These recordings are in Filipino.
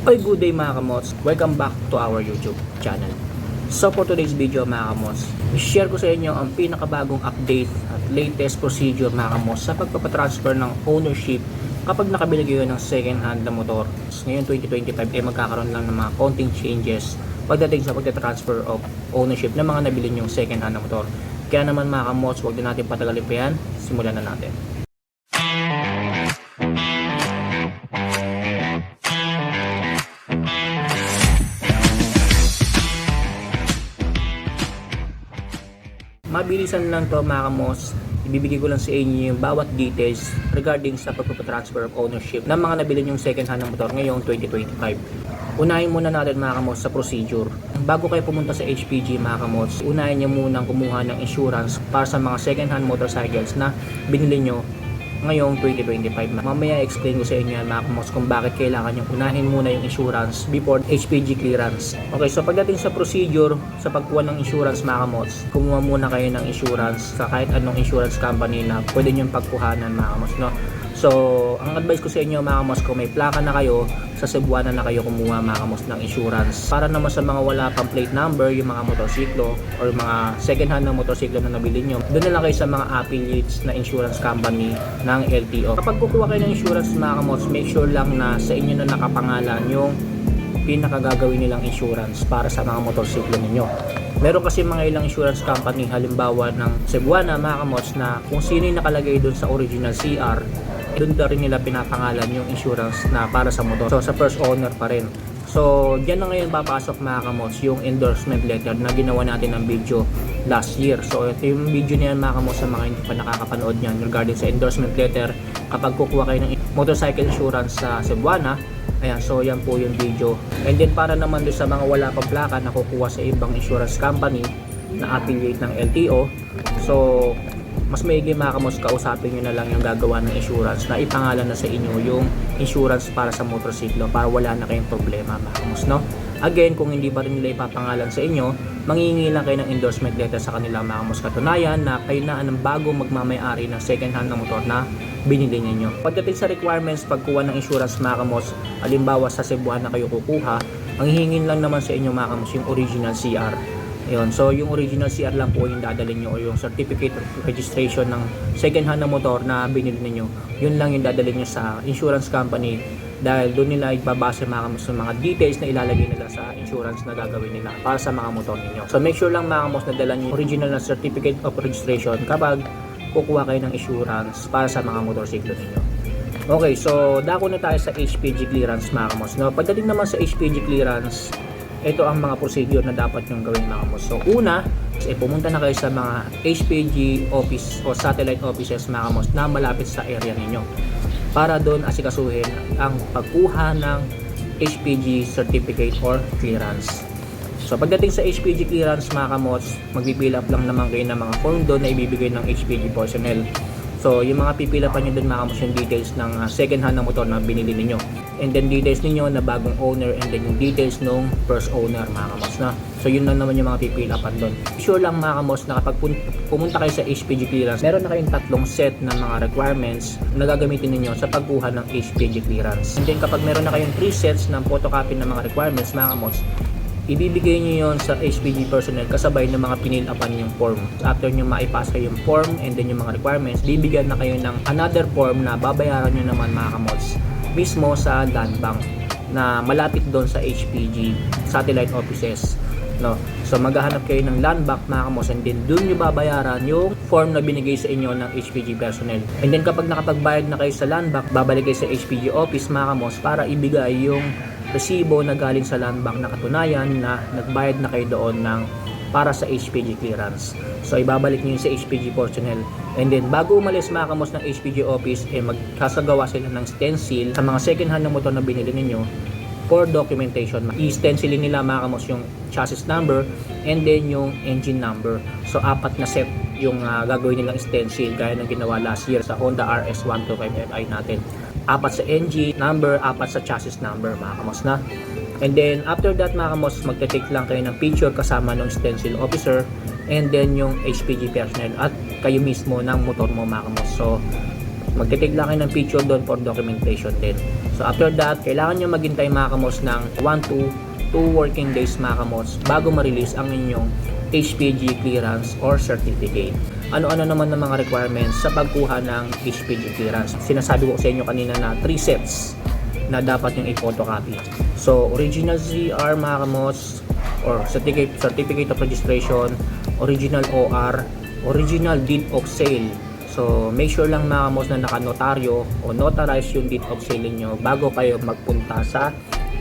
Oy, good day mga kamots. Welcome back to our YouTube channel. So for today's video mga kamots, share ko sa inyo ang pinakabagong update at latest procedure mga kamots sa pagpapatransfer ng ownership kapag nakabili kayo ng second hand na motor. Ngayon 2025 eh magkakaroon lang ng mga konting changes pagdating sa pagtatransfer of ownership ng mga nabili nyong second hand na motor. Kaya naman mga kamots, huwag din natin patagalin pa yan. Simulan na natin. Mabilisan lang to mga kamos. Ibibigay ko lang sa inyo yung bawat details regarding sa pagpapatransfer of ownership ng mga nabili yung second hand na motor ngayong 2025. Unahin muna natin mga kamos sa procedure. Bago kayo pumunta sa HPG mga kamos, unahin nyo munang kumuha ng insurance para sa mga second hand motorcycles na binili nyo ngayong 2025. Mamaya explain ko sa inyo yan mga kamos kung bakit kailangan yung unahin muna yung insurance before HPG clearance. Okay, so pagdating sa procedure sa pagkuha ng insurance mga kamos, kumuha muna kayo ng insurance sa kahit anong insurance company na pwede nyo pagkuhanan mga kamos, no? So, ang advice ko sa inyo mga kamos, kung may plaka na kayo, sa Cebuana na kayo kumuha mga kamos ng insurance. Para naman sa mga wala pang plate number, yung mga motorsiklo or mga second hand na motorsiklo na nabili nyo, doon na lang kayo sa mga affiliates na insurance company ng LTO. Kapag kukuha kayo ng insurance mga kamos, make sure lang na sa inyo na nakapangalan yung pinakagagawin nilang insurance para sa mga motorsiklo ninyo. Meron kasi mga ilang insurance company, halimbawa ng Cebuana, mga kamots, na kung sino yung nakalagay doon sa original CR, doon na rin nila pinapangalan yung insurance na para sa motor. So, sa first owner pa rin. So, dyan na ngayon papasok mga kamots yung endorsement letter na ginawa natin ng video last year. So, ito yung video niyan mga kamots sa mga hindi pa nakakapanood niyan regarding sa endorsement letter kapag kukuha kayo ng motorcycle insurance sa Cebuana. Ayan, so yan po yung video. And then para naman doon sa mga wala pang plaka na kukuha sa ibang insurance company na affiliate ng LTO. So, mas maigi mga kamos, kausapin nyo na lang yung gagawa ng insurance na ipangalan na sa inyo yung insurance para sa motorsiklo para wala na kayong problema mga kamos, no? Again, kung hindi pa rin nila ipapangalan sa inyo, mangingi lang kayo ng endorsement letter sa kanila mga kamos. Katunayan na kayo na ang bago magmamayari ng second hand na motor na binili ninyo. Pagdating sa requirements pagkuha ng insurance mga kamos, alimbawa sa Cebuana kayo kukuha, ang hihingin lang naman sa inyo mga kamos yung original CR. Yun. So, yung original CR lang po yung dadalhin nyo o yung certificate of registration ng second hand na motor na binili ninyo. Yun lang yung dadalhin nyo sa insurance company dahil doon nila ibabase mga kamos ng mga details na ilalagay nila sa insurance na gagawin nila para sa mga motor ninyo. So, make sure lang mga kamos na dala nyo original na certificate of registration kapag kukuha kayo ng insurance para sa mga motorsiklo ninyo. Okay, so dako na tayo sa HPG clearance mga kamos. No? Pagdating naman sa HPG clearance, ito ang mga procedure na dapat yung gawin mga kamos. So una, eh, pumunta na kayo sa mga HPG office o satellite offices mga kamos na malapit sa area ninyo para doon asikasuhin ang pagkuha ng HPG certificate or clearance. So pagdating sa HPG clearance mga kamots, magpipil up lang naman kayo ng mga form doon na ibibigay ng HPG personnel. So yung mga pipila pa nyo doon mga yung details ng uh, second hand na motor na binili ninyo. And then details ninyo na bagong owner and then yung details nung first owner mga kamots na. So yun lang naman yung mga pipila pa doon. Sure lang mga kamots na kapag pumunta kayo sa HPG clearance, meron na kayong tatlong set ng mga requirements na gagamitin ninyo sa pagkuha ng HPG clearance. And then kapag meron na kayong 3 sets ng photocopy ng mga requirements mga kamots, ibibigay nyo yon sa HPG personnel kasabay ng mga pinilapan yung form. After nyo maipasa yung form and then yung mga requirements, bibigyan na kayo ng another form na babayaran nyo naman mga kamots mismo sa land bank na malapit doon sa HPG satellite offices. No? So maghahanap kayo ng land bank mga kamos and then doon nyo babayaran yung form na binigay sa inyo ng HPG personnel. And then kapag nakapagbayad na kayo sa land bank, babalik kayo sa HPG office mga kamos para ibigay yung resibo na galing sa land bank na katunayan na nagbayad na kayo doon ng para sa HPG clearance. So ibabalik niyo sa HPG personnel. And then bago umalis mga ng HPG office, eh magkasagawa sila ng stencil sa mga second hand na motor na binili ninyo for documentation. I-stencilin nila mga yung chassis number and then yung engine number. So apat na set yung uh, gagawin nilang stencil gaya ng ginawa last year sa Honda RS 125Fi natin. Apat sa engine number, apat sa chassis number mga kamos na. And then after that mga kamos, magte-take lang kayo ng picture kasama ng stencil officer and then yung HPG personnel at kayo mismo ng motor mo mga kamos. So magte-take lang kayo ng picture doon for documentation din. So after that, kailangan nyo maghintay mga kamos ng 1 to 2 working days mga kamos bago ma-release ang inyong HPG clearance or certificate. Ano-ano naman ng mga requirements sa pagkuha ng HPG clearance? Sinasabi ko sa inyo kanina na 3 sets na dapat yung i-photocopy. So, original CR mga kamos or certificate, certificate of registration, original OR, original deed of sale. So, make sure lang mga kamos na nakanotaryo o notarize yung deed of sale niyo bago kayo magpunta sa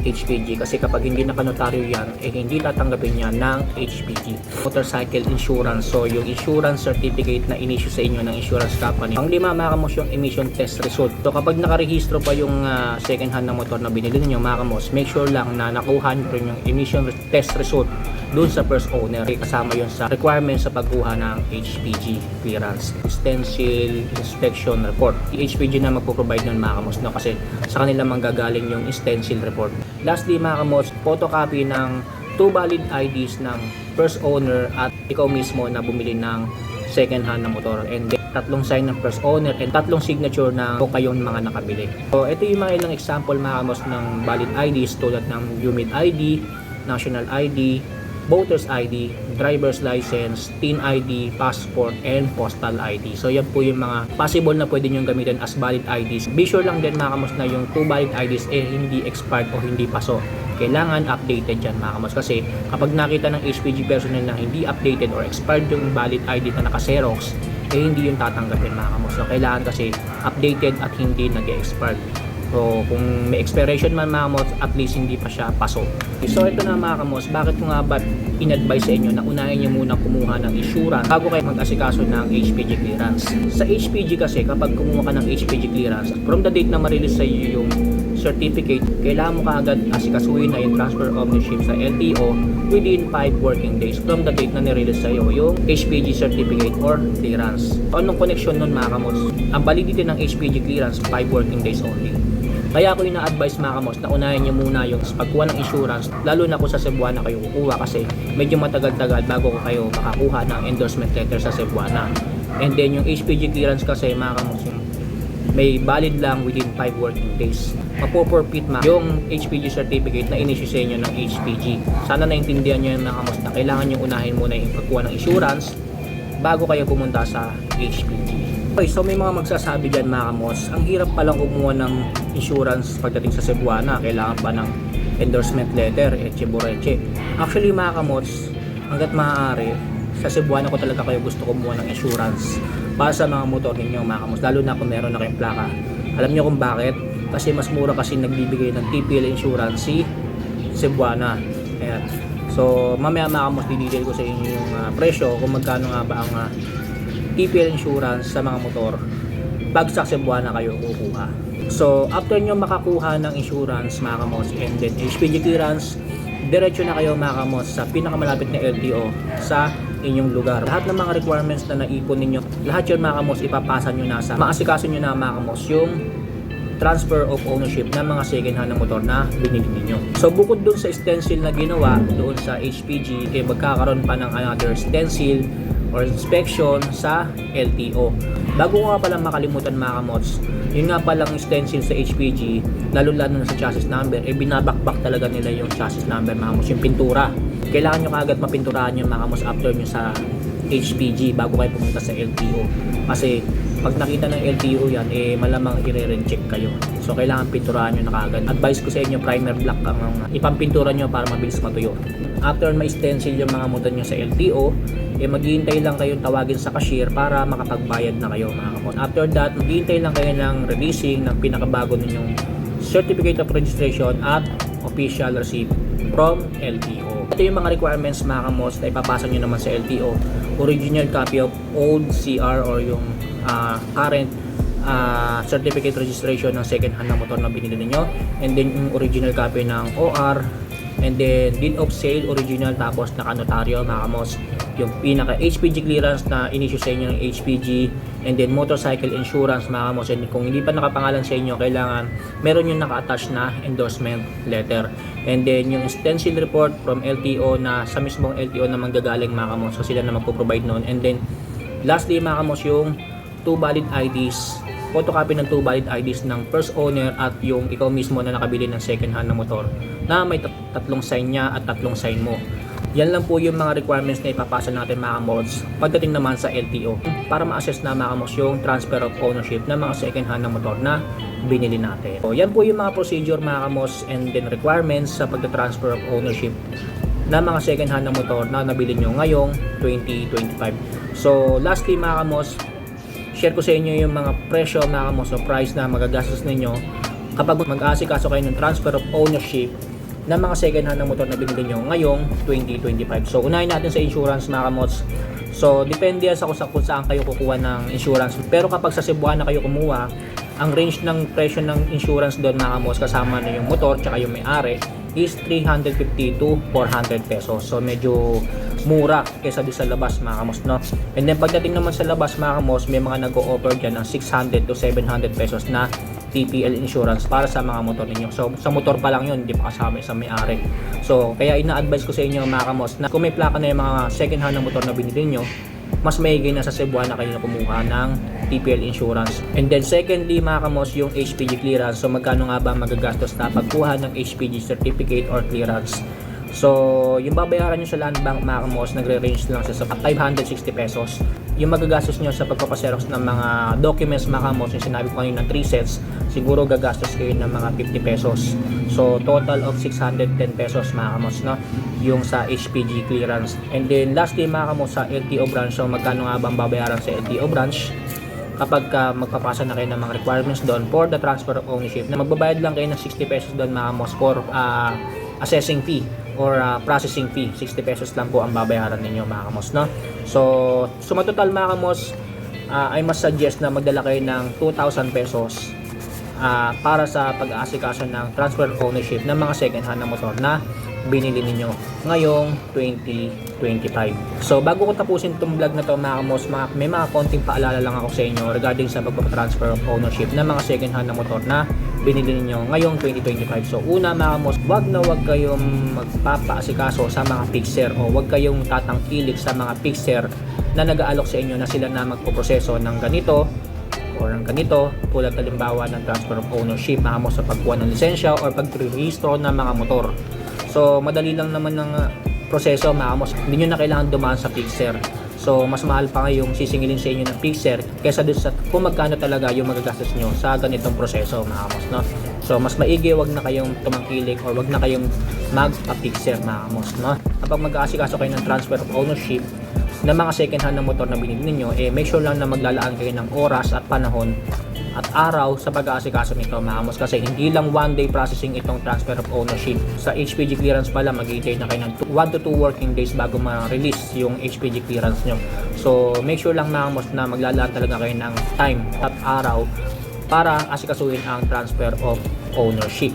HPG kasi kapag hindi nakanotaryo yan eh hindi tatanggapin niya ng HPG motorcycle insurance. So yung insurance certificate na in-issue sa inyo ng insurance company ang lima mga kamos yung emission test result. So kapag nakarehistro pa yung ah, second hand na motor na binili niyo mga kamos make sure lang na nakuha rin yung emission test result doon sa first owner Eh, kasama yun sa requirements sa pagkuha ng HPG clearance stencil inspection report yung HPG na magpo-provide nun mga kamos no? kasi sa kanila manggagaling yung stencil report lastly mga kamos photocopy ng two valid IDs ng first owner at ikaw mismo na bumili ng second hand na motor and tatlong sign ng first owner and tatlong signature na o kayong mga nakabili. So ito yung mga ilang example mga kamos ng valid IDs tulad ng UMID ID, National ID, Voters ID, Driver's License, TIN ID, Passport, and Postal ID. So yan po yung mga possible na pwede nyo gamitin as valid IDs. Be sure lang din mga na yung two valid IDs eh hindi expired o hindi paso. Kailangan updated yan mga kasi kapag nakita ng HPG personnel na hindi updated or expired yung valid ID na naka-xerox, eh hindi yung tatanggapin mga kamos. So kailangan kasi updated at hindi nag-expire. So, kung may expiration man mga kamos, at least hindi pa siya paso. So, ito na mga kamos, bakit ko nga ba in-advise sa inyo na unahin nyo muna kumuha ng insurance bago kayo mag-asikaso ng HPG clearance. Sa HPG kasi, kapag kumuha ka ng HPG clearance, from the date na ma-release sa iyo yung certificate, kailangan mo kaagad asikasuhin na yung transfer ownership sa LTO within 5 working days from the date na nirelease sa iyo yung HPG certificate or clearance. Anong connection nun mga kamos? Ang validity ng HPG clearance, 5 working days only. Kaya ako ina-advise mga kamos na unahin nyo muna yung pagkuha ng insurance lalo na kung sa Cebuana kayo kukuha kasi medyo matagal-tagal bago ko kayo makakuha ng endorsement letter sa Cebuana. And then yung HPG clearance kasi mga kamos yung may valid lang within 5 working days. Mapoforfeit ma yung HPG certificate na in-issue sa inyo ng HPG. Sana naintindihan nyo yung mga kamos na kailangan nyo unahin muna yung pagkuha ng insurance bago kayo pumunta sa HPG. Okay, so may mga magsasabi dyan mga kamos, ang hirap palang kumuha ng insurance pagdating sa Cebuana, kailangan pa ng endorsement letter, eche boreche. Actually mga kamos, hanggat maaari, sa Cebuana ko talaga kayo gusto kumuha ng insurance para sa mga motor ninyo mga kamos, lalo na kung meron na kayong plaka. Alam nyo kung bakit? Kasi mas mura kasi nagbibigay ng TPL insurance si Cebuana. Ayan. So, mamaya mga kamos, dinidil ko sa inyo yung ah, presyo kung magkano nga ba ang ah, TPL insurance sa mga motor pag sa Cebuana kayo kukuha. So, after nyo makakuha ng insurance mga kamos and then HPG clearance, diretso na kayo mga kamos sa pinakamalapit na LTO sa inyong lugar. Lahat ng mga requirements na naipon ninyo, lahat yun mga kamos ipapasa nyo na sa maasikaso nyo na mga kamos yung transfer of ownership ng mga second hand na motor na binili ninyo. So bukod dun sa stencil na ginawa doon sa HPG, eh magkakaroon pa ng another stencil or inspection sa LTO. Bago ko nga pala makalimutan mga kamots, yun nga palang stencil sa HPG, lalo-lalo na sa chassis number, eh binabakbak talaga nila yung chassis number mga kamots, yung pintura. Kailangan nyo kaagad mapinturahan yung mga kamots after nyo sa HPG bago kayo pumunta sa LTO. Kasi pag nakita ng LTO yan, eh malamang i-re-check kayo. So kailangan pinturahan nyo na kaagad. Advice ko sa inyo, primer black ang ipampintura nyo para mabilis matuyo. After may stencil yung mga motor nyo sa LTO, eh maghihintay lang kayong tawagin sa cashier para makapagbayad na kayo mga kapon. After that, maghihintay lang kayo ng releasing ng pinakabago ninyong Certificate of Registration at Official Receipt from LTO. Ito yung mga requirements mga kamos na ipapasa nyo naman sa LTO. Original copy of old CR or yung ah, current ah, certificate registration ng second hand na motor na binili ninyo. And then yung original copy ng OR and then deed of sale original tapos nakanotaryo mga kamos. Yung pinaka HPG clearance na in-issue sa inyo ng HPG and then motorcycle insurance mga and kung hindi pa nakapangalan sa inyo kailangan meron yung naka-attach na endorsement letter. And then yung stencil report from LTO na sa mismong LTO na manggagaling mga so sila na magpo-provide noon and then lastly mga yung two valid IDs photocopy ng two valid IDs ng first owner at yung ikaw mismo na nakabili ng second hand na motor na may tat- tatlong sign niya at tatlong sign mo. Yan lang po yung mga requirements na ipapasa natin mga mods pagdating naman sa LTO para ma-assess na mga mods yung transfer of ownership ng mga second hand na motor na binili natin. So, yan po yung mga procedure mga mods and then requirements sa pagta-transfer of ownership ng mga second hand na motor na nabili nyo ngayong 2025. So lastly mga mods, share ko sa inyo yung mga presyo mga mods o price na magagastos ninyo kapag mag-aasikaso kayo ng transfer of ownership ng mga second hand na motor na binili nyo ngayong 2025. So, unahin natin sa insurance mga kamots. So, depende sa kung, sa kung saan kayo kukuha ng insurance. Pero kapag sa Cebuana kayo kumuha, ang range ng presyo ng insurance doon mga kamots kasama na yung motor tsaka yung may-ari is 350 to 400 pesos. So, medyo mura kaysa di sa labas mga kamos, no? And then, pagdating naman sa labas mga kamos, may mga nag-o-offer dyan ng 600 to 700 pesos na TPL insurance para sa mga motor ninyo. So, sa motor pa lang yun, hindi pa kasama sa may-ari. So, kaya ina-advise ko sa inyo mga kamos na kung may plaka na yung mga second hand na motor na binili nyo, mas maigi na sa Cebuana kayo na kumuha ng TPL insurance. And then secondly mga kamos yung HPG clearance. So magkano nga ba magagastos na pagkuha ng HPG certificate or clearance? So yung babayaran nyo sa land bank mga kamos nagre-range lang siya sa 560 pesos. Yung magagastos nyo sa pagpapaserox ng mga documents mga kamos yung sinabi ko kanina 3 sets siguro gagastos kayo ng mga 50 pesos. So total of 610 pesos mga kamos no yung sa HPG clearance. And then lastly mga kamos sa LTO branch so magkano nga bang babayaran sa LTO branch? kapag ka magpapasa na kayo ng mga requirements doon for the transfer of ownership na magbabayad lang kayo ng 60 pesos doon mga kamos for uh, assessing fee or uh, processing fee 60 pesos lang po ang babayaran ninyo mga kamos no so sumatotal mga kamos uh, I must suggest na magdala kayo ng 2,000 pesos ah, para sa pag-aasikaso ng transfer ownership ng mga second hand na motor na binili ninyo ngayong 2025. So bago ko tapusin itong vlog na to mga kamos, mga, may mga konting paalala lang ako sa inyo regarding sa pagpapatransfer of ownership ng mga second hand na motor na binili ninyo ngayong 2025. So una mga kamos, wag na wag kayong magpapaasikaso sa mga fixer o wag kayong tatangkilik sa mga fixer na nag-aalok sa inyo na sila na magpoproseso ng ganito or ng ganito tulad halimbawa ng transfer of ownership mga mo sa pagkuha ng lisensya or pag-rehistro ng mga motor. So madali lang naman ng uh, proseso mga mo. Hindi nyo na kailangan dumaan sa fixer. So mas mahal pa nga yung sisingilin sa inyo ng fixer kaysa dun sa kung magkano talaga yung magagastos nyo sa ganitong proseso mga kamos. No? So mas maigi wag na kayong tumangkilik or wag na kayong magpa-fixer mga kamos. No? Kapag mag-aasikaso kayo ng transfer of ownership, ng mga second hand na motor na binili ninyo, eh make sure lang na maglalaan kayo ng oras at panahon at araw sa pag-aasikaso nito mga kamos kasi hindi lang one day processing itong transfer of ownership. Sa HPG clearance pala mag-i-take na kayo ng 1 to 2 working days bago ma-release yung HPG clearance nyo. So make sure lang mga kamos na maglalaan talaga kayo ng time at araw para asikasuhin ang transfer of ownership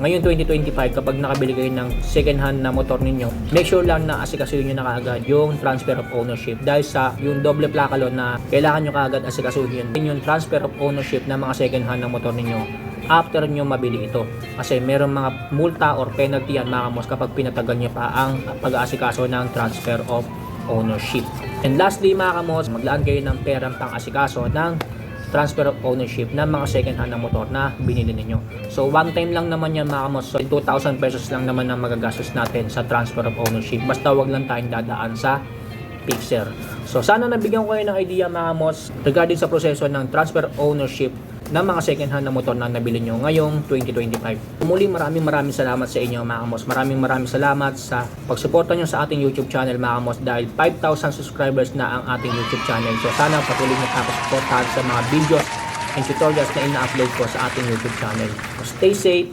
ngayon 2025 kapag nakabili kayo ng second hand na motor ninyo make sure lang na asikasuhin nyo na kaagad yung transfer of ownership. Dahil sa yung doble plaka na kailangan nyo kaagad asikasuhin yun yung transfer of ownership ng mga second hand na motor ninyo after nyo mabili ito. Kasi meron mga multa or penalty yan mga kamos kapag pinatagal nyo pa ang pag-aasikaso ng transfer of ownership. And lastly mga kamos maglaan kayo ng perang pang asikaso ng transfer of ownership ng mga second hand na motor na binili ninyo. So one time lang naman yan mga kamos. So 2,000 pesos lang naman ang magagastos natin sa transfer of ownership. Basta wag lang tayong dadaan sa fixer. So sana nabigyan ko kayo ng idea mga kamos regarding sa proseso ng transfer ownership ng mga second hand na motor na nabili nyo ngayong 2025. Muli maraming maraming salamat sa inyo mga kamos. Maraming maraming salamat sa pagsuporta nyo sa ating YouTube channel mga kamos dahil 5,000 subscribers na ang ating YouTube channel. So sana patuloy nyo tapos sa mga videos and tutorials na ina-upload ko sa ating YouTube channel. So stay safe,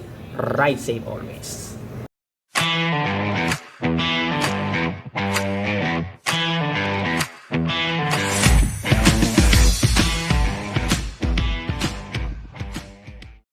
ride safe always.